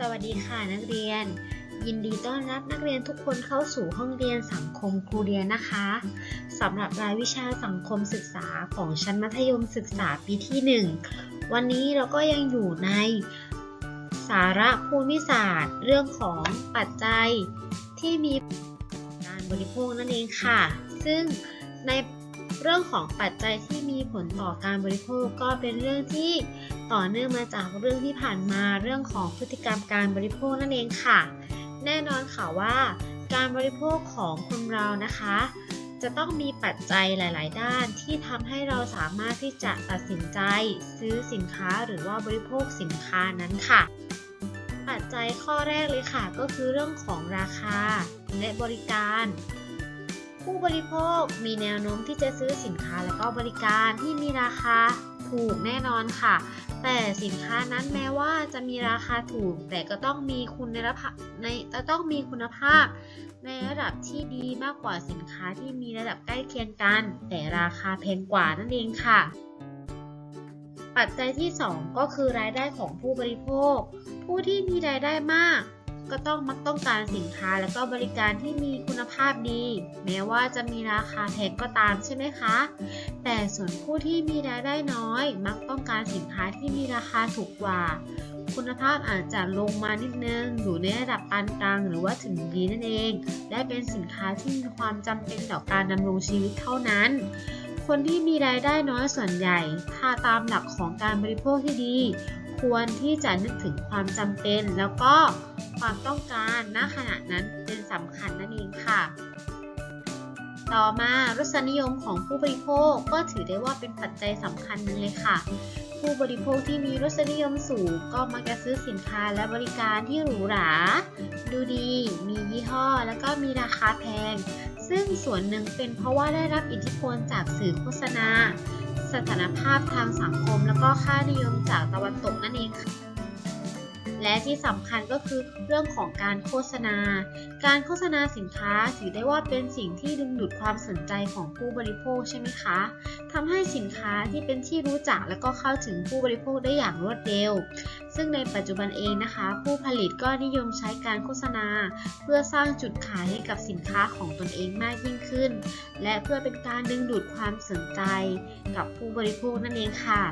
สวัสดีค่ะนักเรียน ยินดีต้อนรับนักเรียนทุกคนเข้าสู่ห้องเรียนสังคมครูเรียนนะคะสำหรับรายวิชาสังคมศึกษาของชั้นมัธยมศึกษาปีที่ 1 วันนี้เราก็ยังอยู่ในสาระภูมิศาสตร์ เรื่องของปัจจัยที่มีการบริโภคนั่นเองค่ะ ซึ่งใน เรื่องของปัจจัยที่มีผลต่อการบริโภคก็เป็นเรื่องที่ต่อเนื่องมาจากเรื่องที่ผ่านมาเรื่องของพฤติกรรมการบริโภคนั่นเองค่ะ แน่นอนค่ะว่า การบริโภคของคนเรานะคะ จะต้องมีปัจจัยหลาย ๆ ด้านที่ทำให้เราสามารถที่จะตัดสินใจ ซื้อสินค้าหรือว่าบริโภคสินค้านั้นค่ะ ปัจจัยข้อแรกเลยค่ะ ก็คือเรื่องของราคาและบริการ ผู้บริโภคมีแนวโน้มที่จะซื้อสินค้าและก็บริการที่มีราคาถูกแน่นอนค่ะ แต่สินค้านั้นแม้ว่าจะมีราคาถูก แต่ก็ต้องมีคุณภาพในจะต้องมีคุณภาพ ในระดับที่ดีมากกว่าสินค้าที่มีระดับใกล้เคียงกัน แต่ราคาแพงกว่านั่นเองค่ะ ปัจจัยที่ 2 ก็คือรายได้ของผู้บริโภค ผู้ที่มีรายได้มาก ก็ต้องมักต้องการสินค้าและก็บริการที่มีคุณภาพดี แม้ว่าจะมีราคาแพงก็ตามใช่ไหมคะ แต่ส่วนผู้ที่มีรายได้น้อย มักต้องการสินค้าที่มีราคาถูกกว่า คุณภาพอาจจะลงมานิดนึง อยู่ในระดับปานกลางหรือว่าถึงดีนั่นเอง และเป็นสินค้าที่มีความจำเป็นต่อการดำรงชีวิตเท่านั้นคนที่มีรายได้น้อยส่วนใหญ่ถ้าตามหลักของการบริโภคที่ดี ควรที่จะนึกถึงความจำเป็น แล้วก็ความต้องการณขณะนั้นเป็นสำคัญนั่นเองค่ะ ต่อมารสนิยมของผู้บริโภคก็ถือได้ว่าเป็นปัจจัยสำคัญหนึ่งเลยค่ะ ผู้บริโภคที่มีรสนิยมสูงก็มักจะซื้อสินค้าและบริการที่หรูหรา ดูดี มียี่ห้อ และก็มีราคาแพง ซึ่งส่วนหนึ่งเป็นเพราะว่าได้รับอิทธิพลจากสื่อโฆษณา สถานภาพทางสังคม แล้วก็ค่านิยมจากตะวันตกนั่นเองค่ะและที่สำคัญก็คือเรื่องของการโฆษณา การโฆษณาสินค้าถือได้ว่าเป็นสิ่งที่ดึงดูดความสนใจของผู้บริโภคใช่ไหมคะทำให้สินค้าที่เป็นที่รู้จักและก็เข้าถึงผู้บริโภคได้อย่างรวดเร็ว ซึ่งในปัจจุบันเองนะคะ ผู้ผลิตก็นิยมใช้การโฆษณา เพื่อสร้างจุดขายให้กับสินค้าของตนเองมากยิ่งขึ้น และเพื่อเป็นการดึงดูดความสนใจ กับผู้บริโภคนั่นเองค่ะ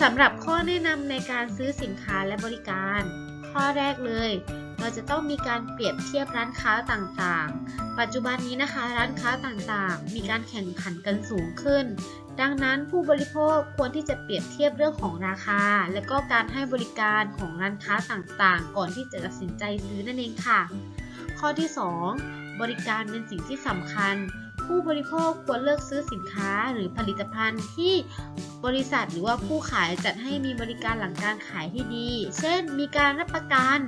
สำหรับข้อแนะนำในการซื้อสินค้าและบริการ ข้อแรกเลย เราจะต้องมีการเปรียบเทียบร้านค้าต่างๆ ปัจจุบันนี้นะคะ ร้านค้าต่างๆ มีการแข่งขันกันสูงขึ้น ดังนั้นผู้บริโภคควรที่จะเปรียบเทียบเรื่องของราคา และก็การให้บริการของร้านค้าต่างๆ ก่อนที่จะตัดสินใจซื้อนั่นเองค่ะ ข้อที่ 2 บริการเป็นสิ่งที่สำคัญผู้บริโภคควรเลือกซื้อสินค้าหรือผลิตภัณฑ์ที่บริษัทหรือว่าผู้ขายจัดให้มีบริการหลังการขายที่ดี เช่น มีการรับประกัน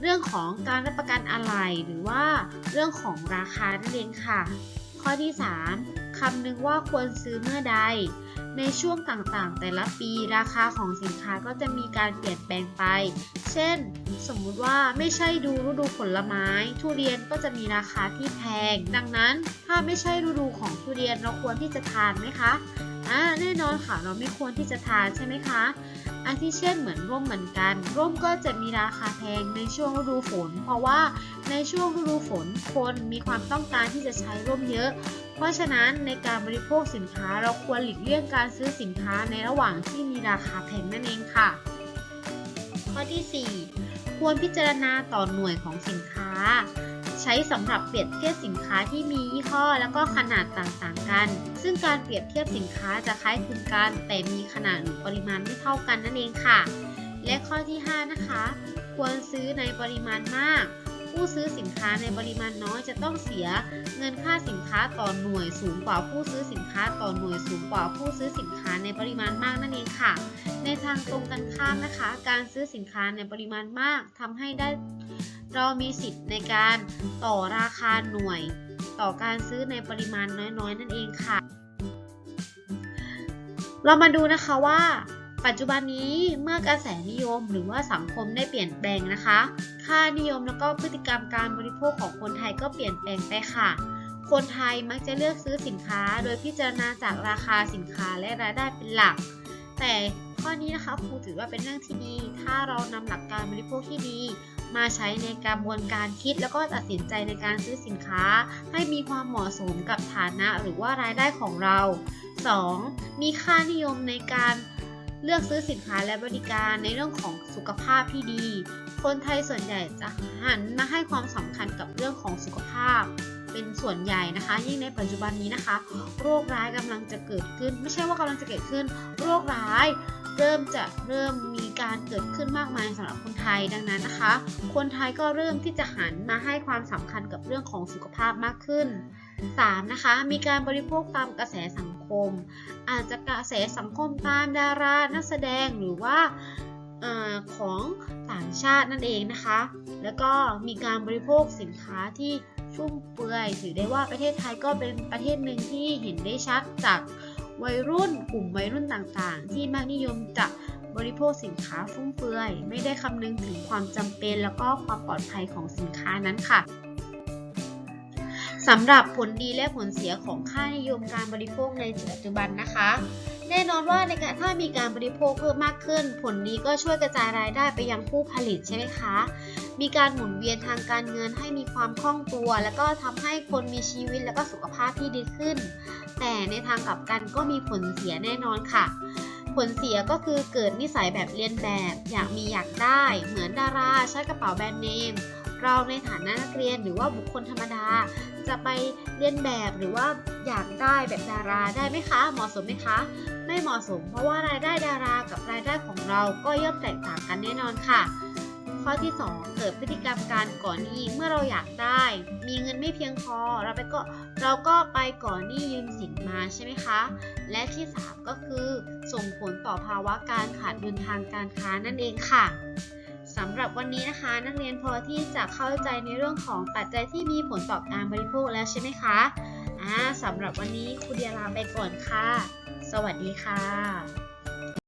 เรื่องของการรับประกันอะไหล่หรือว่าเรื่องของราคานั่นเองค่ะ ข้อที่ 3คำนึงว่าควรซื้อเมื่อใด ในช่วงต่างๆ แต่ละปีราคาของสินค้าก็จะมีการเปลี่ยนแปลงไป เช่น สมมุติว่าไม่ใช่ดูฤดูผลไม้ ทุเรียนก็จะมีราคาที่แพง ดังนั้นถ้าไม่ใช่ฤดูของทุเรียนเราควรที่จะทานไหมคะ อ่าแน่นอนค่ะเราไม่ควรที่จะทานใช่ไหมคะอันที่เช่นเหมือนร่มเหมือนกัน ร่มก็จะมีราคาแพงในช่วงฤดูฝน เพราะว่าในช่วงฤดูฝนคนมีความต้องการที่จะใช้ร่มเยอะ เพราะฉะนั้นในการบริโภคสินค้าเราควรหลีกเลี่ยงการซื้อสินค้าในระหว่างที่มีราคาแพงนั่นเองค่ะ ข้อที่ 4 ควรพิจารณาต่อหน่วยของสินค้า ใช้สำหรับเปรียบเทียบสินค้าที่มียี่ห้อแล้วก็ขนาดต่างๆกัน ซึ่งการเปรียบเทียบสินค้าจะคล้ายคลึงกัน แต่มีขนาดหรือปริมาณไม่เท่ากันนั่นเองค่ะ และข้อที่ 5 นะคะ ควรซื้อในปริมาณมาก ผู้ซื้อสินค้าในปริมาณน้อยจะต้องเสียเงินค่าสินค้าต่อหน่วยสูงกว่าผู้ซื้อสินค้าต่อหน่วยสูงกว่าผู้ซื้อสินค้าในปริมาณมากนั่นเองค่ะ ในทางตรงกันข้ามนะคะ การซื้อสินค้าในปริมาณมากทำให้ได้เรามีสิทธิ์ในการต่อราคาหน่วย ต่อการซื้อในปริมาณน้อยๆนั่นเองค่ะ เรามาดูนะคะว่า ปัจจุบันนี้เมื่อกระแสนิยมหรือว่าสังคมได้เปลี่ยนแปลงนะคะ ค่านิยมแล้วก็พฤติกรรมการบริโภคของคนไทยก็เปลี่ยนแปลงไปค่ะ คนไทยมักจะเลือกซื้อสินค้า โดยพิจารณาจากราคาสินค้าและรายได้เป็นหลัก แต่ข้อนี้นะคะครูถือว่าเป็นเรื่องที่ดี ถ้าเรานำหลักการบริโภคที่ดี มาใช้ในกระบวนการคิดแล้วก็ตัดสินใจในการซื้อสินค้า ให้มีความเหมาะสมกับฐานะหรือว่ารายได้ของเรา 2. มีค่านิยมในการ เลือกซื้อสินค้าและบริการในเรื่องของสุขภาพที่ดี คนไทยส่วนใหญ่จะหันมาให้ความสำคัญกับเรื่องของสุขภาพ เป็นส่วนใหญ่นะคะ ยิ่งในปัจจุบันนี้นะคะ โรคร้ายกำลังจะเกิดขึ้น ไม่ใช่ว่ากำลังจะเกิดขึ้น โรคร้ายเริ่มจะเริ่มมีการเกิดขึ้นมากมายสำหรับคนไทยดังนั้นนะคะ คนไทยก็เริ่มที่จะหันมาให้ความสำคัญกับเรื่องของสุขภาพมากขึ้น 3. นะคะ มีการบริโภคตามกระแสสัง คม อาจจะกระแสสังคมตามดารานักแสดงหรือว่าออของต่างชาตินั่นเองนะคะ แล้วก็มีการบริโภคสินค้าที่ฟุ่มเฟือยถือได้ว่าประเทศไทยก็เป็นประเทศหนึ่งที่เห็นได้ชัดจากวัยรุ่นกลุ่มวัยรุ่นต่างๆ ที่มักนิยมจะบริโภคสินค้าฟุ่มเฟือย ไม่ได้คำนึงถึงความจำเป็นแล้วก็ความปลอดภัยของสินค้านั้นค่ะ สำหรับผลดีและผลเสียของค่านิยมการบริโภคในปัจจุบันนะคะ แน่นอนว่าในการถ้ามีการบริโภคเพิ่มมากขึ้น ผลดีก็ช่วยกระจายรายได้ไปยังผู้ผลิตใช่ไหมคะ มีการหมุนเวียนทางการเงินให้มีความคล่องตัว แล้วก็ทำให้คนมีชีวิตและก็สุขภาพที่ดีขึ้น แต่ในทางกลับกันก็มีผลเสียแน่นอนค่ะ ผลเสียก็คือเกิดนิสัยแบบเลียนแบบ อยากมีอยากได้ เหมือนดาราใช้กระเป๋าแบรนด์เนม เราในฐานะนักเรียนหรือว่าบุคคลธรรมดา จะไปเรียนแบบหรือว่าอยากได้แบบดาราได้ไหมคะ เหมาะสมไหมคะ ไม่เหมาะสม เพราะว่ารายได้ดารากับรายได้ของเราก็ย่อมแตกต่างกันแน่นอนค่ะข้อที่ 2 เกิดพฤติกรรมการก่อนหนี้เมื่อเราอยากได้ มีเงินไม่เพียงพอเราไปก็เราก็ไปก่อนหนี้ยืมสินมาใช่ไหมคะ และที่ 3 ก็คือ ส่งผลต่อภาวะการขาดดุลทางการค้านั่นเองค่ะสำหรับวันนี้นะคะ นักเรียนพอที่จะเข้าใจในเรื่องของปัจจัยที่มีผลต่อการบริโภคแล้วใช่ไหมคะอ่าสำหรับวันนี้ครูเดียลาไปก่อนค่ะ สวัสดีค่ะ